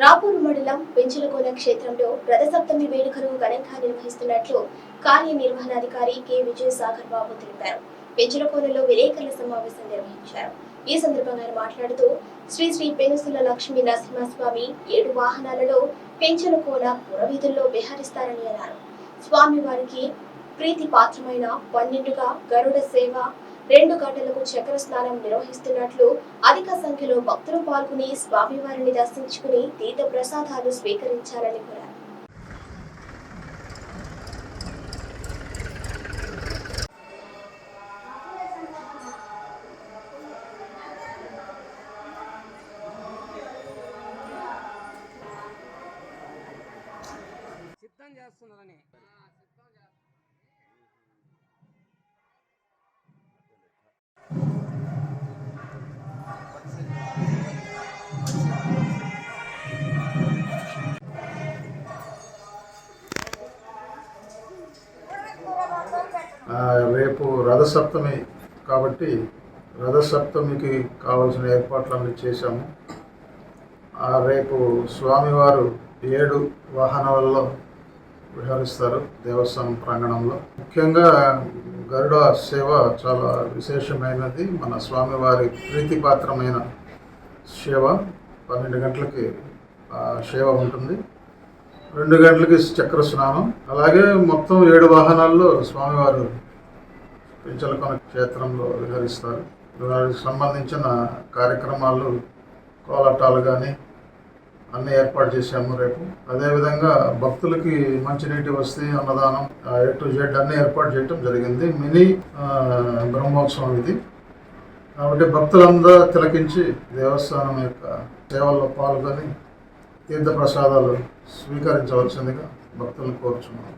రాపూరు మండలం పెంచలకోన క్షేత్రంలో రథసప్తమి వేడుకను ఘనంగా నిర్వహిస్తున్నట్లు కార్యనిర్వహణాధికారి కె. విజయసాగర్ బాబు తెలిపారు. పెంచలకోనలో విలేకరుల సమావేశం నిర్వహించారు. ఈ సందర్భంగా ఆయన మాట్లాడుతూ శ్రీ శ్రీ పెనుసుల లక్ష్మీ నరసింహస్వామి ఏడు వాహనాలలో పెంచలకోన పురవీధుల్లో విహరిస్తారని అన్నారు. స్వామివారికి ప్రీతి పాత్రమైన పన్నెండుగా గరుడ సేవ రెండు గంటలకు చక్ర స్నానం నిర్వహిస్తున్నట్లు అధిక సంఖ్యలో భక్తులు పాల్గొని స్వామివారిని దర్శించుకుని తీర్థ ప్రసాదాలు స్వీకరించాలని కోరారు. సిద్ధం చేస్తున్నారని. రేపు రథసప్తమి కాబట్టి రథసప్తమికి కావలసిన ఏర్పాట్లన్నీ చేశాము. రేపు స్వామివారు ఏడు వాహనాలలో విహరిస్తారు దేవస్థానం ప్రాంగణంలో. ముఖ్యంగా గరుడ సేవ చాలా విశేషమైనది. మన స్వామివారి ప్రీతిపాత్రమైన సేవ. పన్నెండు గంటలకి సేవ ఉంటుంది. రెండు గంటలకి చక్ర స్నానం అలాగే మొత్తం ఏడు వాహనాల్లో స్వామివారు పెంచలకొన క్షేత్రంలో విహరిస్తారు. వారికి సంబంధించిన కార్యక్రమాలు కోలాటాలు కానీ అన్నీ ఏర్పాటు చేశాము రేపు. అదేవిధంగా భక్తులకి మంచినీటి వసతి అన్నదానం ఏ టు జెడ్ అన్నీ ఏర్పాటు చేయడం జరిగింది. మినీ బ్రహ్మోత్సవం ఇది. కాబట్టి భక్తులందరూ తిలకించి దేవస్థానం యొక్క సేవల్లో పాల్గొని తీర్థ ప్రసాదాలు స్వీకరించవలసిందిగా భక్తులను కోరుచున్నాను.